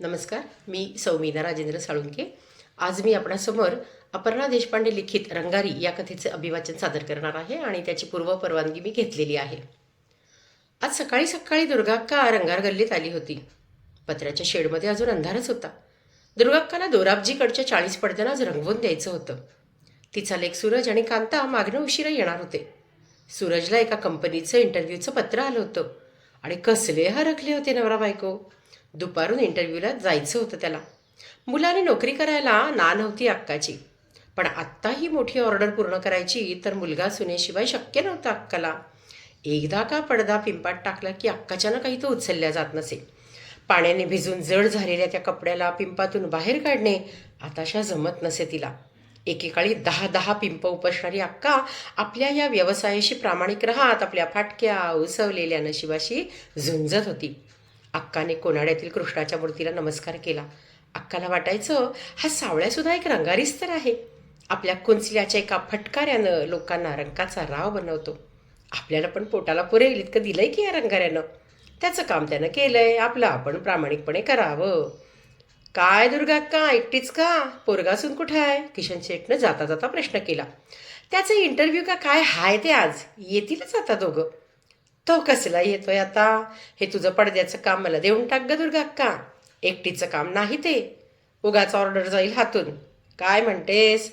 नमस्कार मी सौमिना राजेंद्र साळुंके. आज मी आपणासमोर अपर्णा देशपांडे लिखित रंगारी या कथेचे अभिवाचन सादर करणार आहे आणि त्याची पूर्व परवानगी मी घेतलेली आहे. आज सकाळी सकाळी दुर्गाक्का रंगार गल्लीत आली होती. पत्र्याच्या शेडमध्ये अजून अंधारच होता. दुर्गाक्काला दोराबजीकडच्या चाळीस पडद्यानं आज रंगवून द्यायचं होतं. तिचा लेख सूरज आणि कांता मागणं उशिरा येणार होते. सूरजला एका कंपनीचं इंटरव्ह्यूचं पत्र आलं होतं. आणि कसले हरकले होते नवरा बायको. दुपारून इंटरव्ह्यूला जायचं होतं त्याला. मुलाने नोकरी करायला ना नव्हती अक्काची. पण आत्ता ही मोठी ऑर्डर पूर्ण करायची तर मुलगा सुनेशिवाय शक्य नव्हतं अक्काला. एकदा का पडदा पिंपात टाकला की अक्काच्यानं काही तो उचलल्या जात नसे. पाण्याने भिजून जड झालेल्या त्या कपड्याला पिंपातून बाहेर काढणे आताशा जमत नसे तिला. एकेकाळी दहा दहा पिंप उपसणारी अक्का आपल्या या व्यवसायाशी प्रामाणिक राहत आपल्या फाटक्या उसवलेल्या नशिबाशी झुंजत होती. अक्काने कोनाड्यातील कृष्णाच्या मूर्तीला नमस्कार केला. अक्काला वाटायचं हा सावळ्यासुद्धा एक रंगारीच तर आहे. आपल्या कुंचल्याच्या एका फटकाऱ्यानं लोकांना रंगाचा राव बनवतो. आपल्याला पण पोटाला पुरेल इतकं दिलंय की या रंगाऱ्यानं. त्याचं काम त्यानं केलंय आपलं आपण प्रामाणिकपणे करावं. काय दुर्गा का एकटीच का? पोरगासून कुठं आहे? किशन शेठनं जाता जाता प्रश्न केला. त्याचं इंटरव्ह्यू का काय हाय ते आज? येतीलच आता दोघं. तो कसला येतोय आता? हे तुझं पडद्याचं काम मला देऊन टाक ग दुर्गा अक्का. एकटीचं काम नाही ते. उगाच ऑर्डर जाईल हातून. काय म्हणतेस?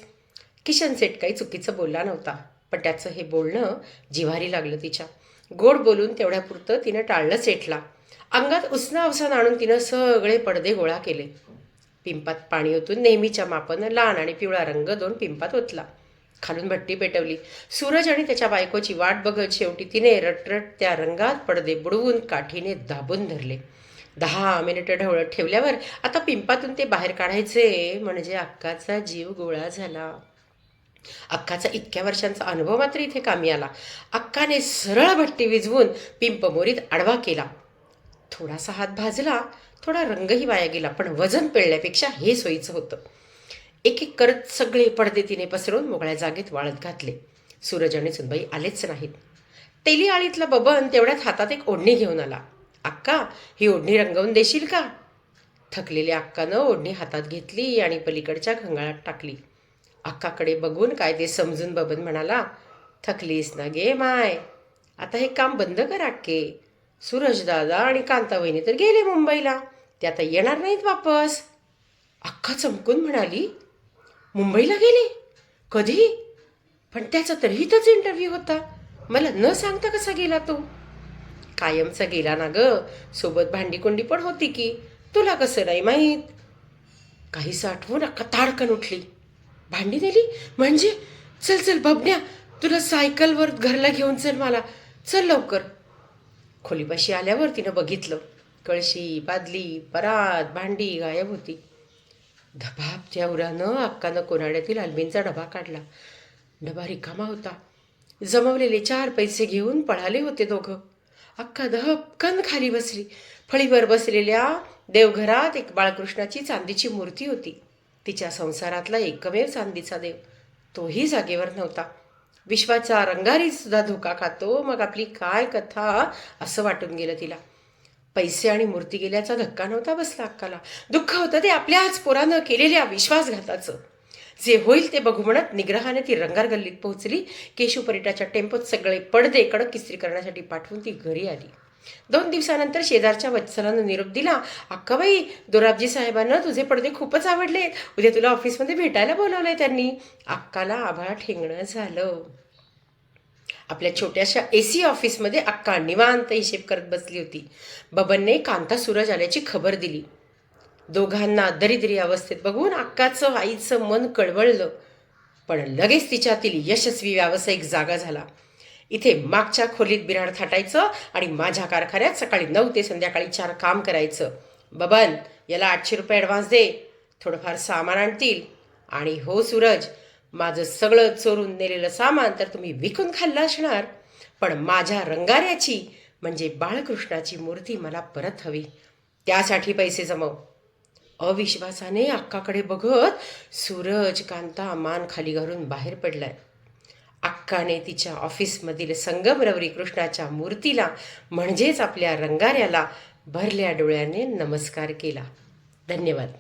किशन सेठ काही चुकीचं बोलला नव्हता. पण त्याचं हे बोलणं जिव्हारी लागलं तिच्या. गोड बोलून तेवढ्यापुरतं तिनं टाळलं सेठला. अंगात उसना अवसान आणून तिनं सगळे पडदे गोळा केले. पिंपात पाणी ओतून नेहमीच्या मापानं लहान आणि पिवळा रंग दोन पिंपात ओतला. खालून भट्टी पेटवली. सूरज आणि त्याच्या बायकोची वाट बघत शेवटी तिने रटरट त्या रंगात पडदे बुडवून काठीने दाबून धरले. दहा मिनिटं ढवळत ठेवल्यावर आता पिंपातून ते बाहेर काढायचे म्हणजे अक्काचा जीव गोळा झाला. अक्काचा इतक्या वर्षांचा अनुभव मात्र इथे कामी आला. अक्काने सरळ भट्टी विझवून पिंप मोरीत आडवा केला. थोडासा हात भाजला थोडा रंगही वाया गेला पण वजन पेळण्यापेक्षा हे सोयीचं होतं. एक एक करत सगळे पडदे तिने पसरवून मोकळ्या जागेत वाळत घातले. सूरज आणि सुनबाई आलेच नाहीत. तेली आळीतला बबन तेवढ्यात हातात एक ओढणी घेऊन आला. अक्का ही ओढणी रंगवून देशील का? थकलेल्या अक्कानं ओढणी हातात घेतली आणि पलीकडच्या घंगाळात टाकली. अक्काकडे बघून काय ते समजून बबन म्हणाला थकलीस ना गे माय. आता हे काम बंद कर अक्के. सूरज दादा आणि कांतावहिनी तर गेले मुंबईला. ते आता येणार नाहीत वापस. अक्का चमकून म्हणाली मुंबईला गेले? कधी? पण त्याचा तर इथंच इंटरव्ह्यू होता. मला न सांगता कसा गेला तो? कायमचा गेला ना ग. सोबत भांडीकोंडी पण होती की. तुला कसं नाही माहीत? काही आठवून अक्का ताडकन उठली. भांडी दिली म्हणजे? चल चल बबण्या तुला सायकलवर घरला घेऊन चल मला. चल लवकर. खोलीपाशी आल्यावर तिनं बघितलं. कळशी बादली परात भांडी गायब होती. धबाब त्या उरानं अक्कानं कोराड्यातील आल्बींचा डबा काढला. डबा रिकामा होता. जमवलेले चार पैसे घेऊन पळाले होते दोघं. अक्का धपकन खाली बसली. फळीवर बसलेल्या देवघरात एक बाळकृष्णाची चांदीची मूर्ती होती. तिच्या संसारातला एकमेव चांदीचा देव. तोही जागेवर नव्हता. विश्वाचा रंगारी सुद्धा धोका खातो मग आपली काय कथा असं वाटून गेलं तिला. पैसे आणि मूर्ती गेल्याचा धक्का नव्हता बसला अक्काला. दुःख होतं ते आपल्याच पोरानं केलेल्या विश्वासघाताचं. जे होईल ते बघू म्हणत निग्रहाने ती रंगार गल्लीत पोहोचली. केशू परिटाच्या टेम्पोत सगळे पडदे कडक किस्त्री करण्यासाठी पाठवून ती घरी आली. दोन दिवसानंतर शेजारच्या वत्सलानं निरोप दिला अक्काबाई दोराबजी साहेबांना तुझे पडदे खूपच आवडले उद्या तुला ऑफिसमध्ये भेटायला बोलावलंय त्यांनी. अक्काला आभाळ ठेंगणं झालं. आपल्या छोट्याशा ए सी ऑफिसमध्ये अक्का निवांत हिशेब करत बसली होती. बबनने कांता सूरज आल्याची खबर दिली. दोघांना दरिद्री अवस्थेत बघून अक्काचं आईचं मन कळवळलं. पण लगेच तिच्यातील यशस्वी व्यावसायिक जागा झाला. इथे मागच्या खोलीत बिराड थाटायचं आणि माझ्या कारखान्यात सकाळी नऊ ते संध्याकाळी चार काम करायचं. बबन याला आठशे रुपये ॲडव्हान्स दे. थोडंफार सामान आणतील. आणि हो सूरज माझं सगळं चोरून नेलेलं सामान तर तुम्ही विकून खाल्लं असणार. पण माझ्या रंगाऱ्याची म्हणजे बाळकृष्णाची मूर्ती मला परत हवी. त्यासाठी पैसे जमव. अविश्वासाने अक्काकडे बघत सूरज कांता मान खाली घालून बाहेर पडलाय. अक्काने तिच्या ऑफिसमधील संगमरवरी कृष्णाच्या मूर्तीला म्हणजेच आपल्या रंगाऱ्याला भरल्या डोळ्याने नमस्कार केला. धन्यवाद.